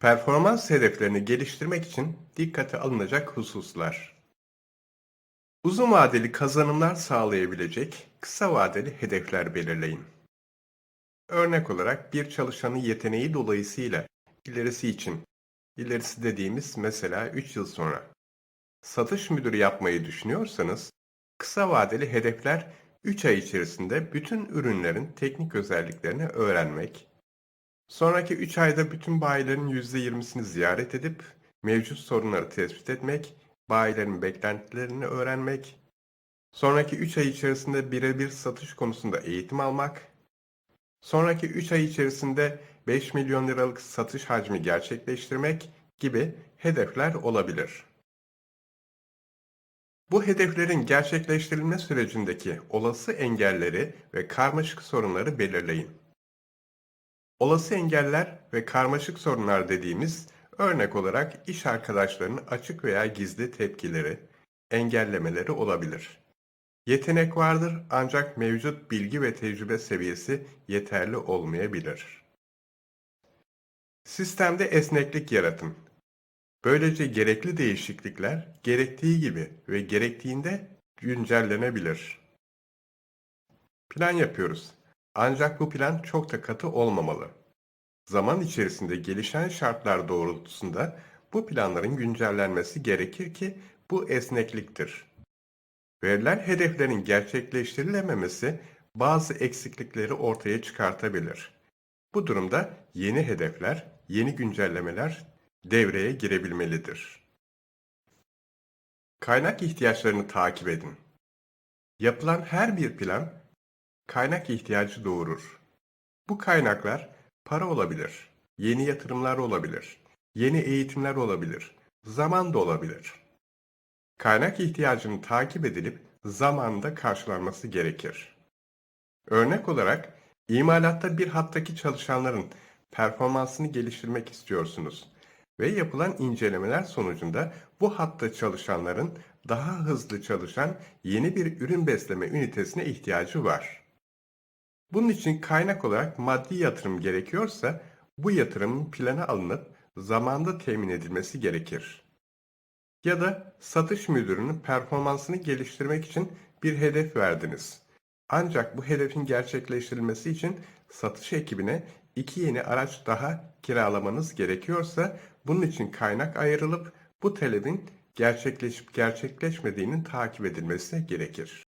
Performans hedeflerini geliştirmek için dikkate alınacak hususlar. Uzun vadeli kazanımlar sağlayabilecek kısa vadeli hedefler belirleyin. Örnek olarak bir çalışanın yeteneği dolayısıyla ilerisi için, ilerisi dediğimiz mesela 3 yıl sonra, satış müdürü yapmayı düşünüyorsanız, kısa vadeli hedefler 3 ay içerisinde bütün ürünlerin teknik özelliklerini öğrenmek, sonraki 3 ayda bütün bayilerin %20'sini ziyaret edip mevcut sorunları tespit etmek, bayilerin beklentilerini öğrenmek, sonraki 3 ay içerisinde birebir satış konusunda eğitim almak, sonraki 3 ay içerisinde 5 milyon liralık satış hacmi gerçekleştirmek gibi hedefler olabilir. Bu hedeflerin gerçekleştirilme sürecindeki olası engelleri ve karmaşık sorunları belirleyin. Olası engeller ve karmaşık sorunlar dediğimiz örnek olarak iş arkadaşlarının açık veya gizli tepkileri, engellemeleri olabilir. Yetenek vardır ancak mevcut bilgi ve tecrübe seviyesi yeterli olmayabilir. Sistemde esneklik yaratın. Böylece gerekli değişiklikler gerektiği gibi ve gerektiğinde güncellenebilir. Plan yapıyoruz. Ancak bu plan çok da katı olmamalı. Zaman içerisinde gelişen şartlar doğrultusunda bu planların güncellenmesi gerekir ki bu esnekliktir. Verilen hedeflerin gerçekleştirilememesi bazı eksiklikleri ortaya çıkartabilir. Bu durumda yeni hedefler, yeni güncellemeler devreye girebilmelidir. Kaynak ihtiyaçlarını takip edin. Yapılan her bir plan kaynak ihtiyacı doğurur. Bu kaynaklar para olabilir, yeni yatırımlar olabilir, yeni eğitimler olabilir, zaman da olabilir. Kaynak ihtiyacının takip edilip zamanında karşılanması gerekir. Örnek olarak imalatta bir hattaki çalışanların performansını geliştirmek istiyorsunuz ve yapılan incelemeler sonucunda bu hatta çalışanların daha hızlı çalışan yeni bir ürün besleme ünitesine ihtiyacı var. Bunun için kaynak olarak maddi yatırım gerekiyorsa bu yatırımın plana alınıp zamanda temin edilmesi gerekir. Ya da satış müdürünün performansını geliştirmek için bir hedef verdiniz. Ancak bu hedefin gerçekleştirilmesi için satış ekibine iki yeni araç daha kiralamanız gerekiyorsa bunun için kaynak ayrılıp bu talebin gerçekleşip gerçekleşmediğinin takip edilmesi gerekir.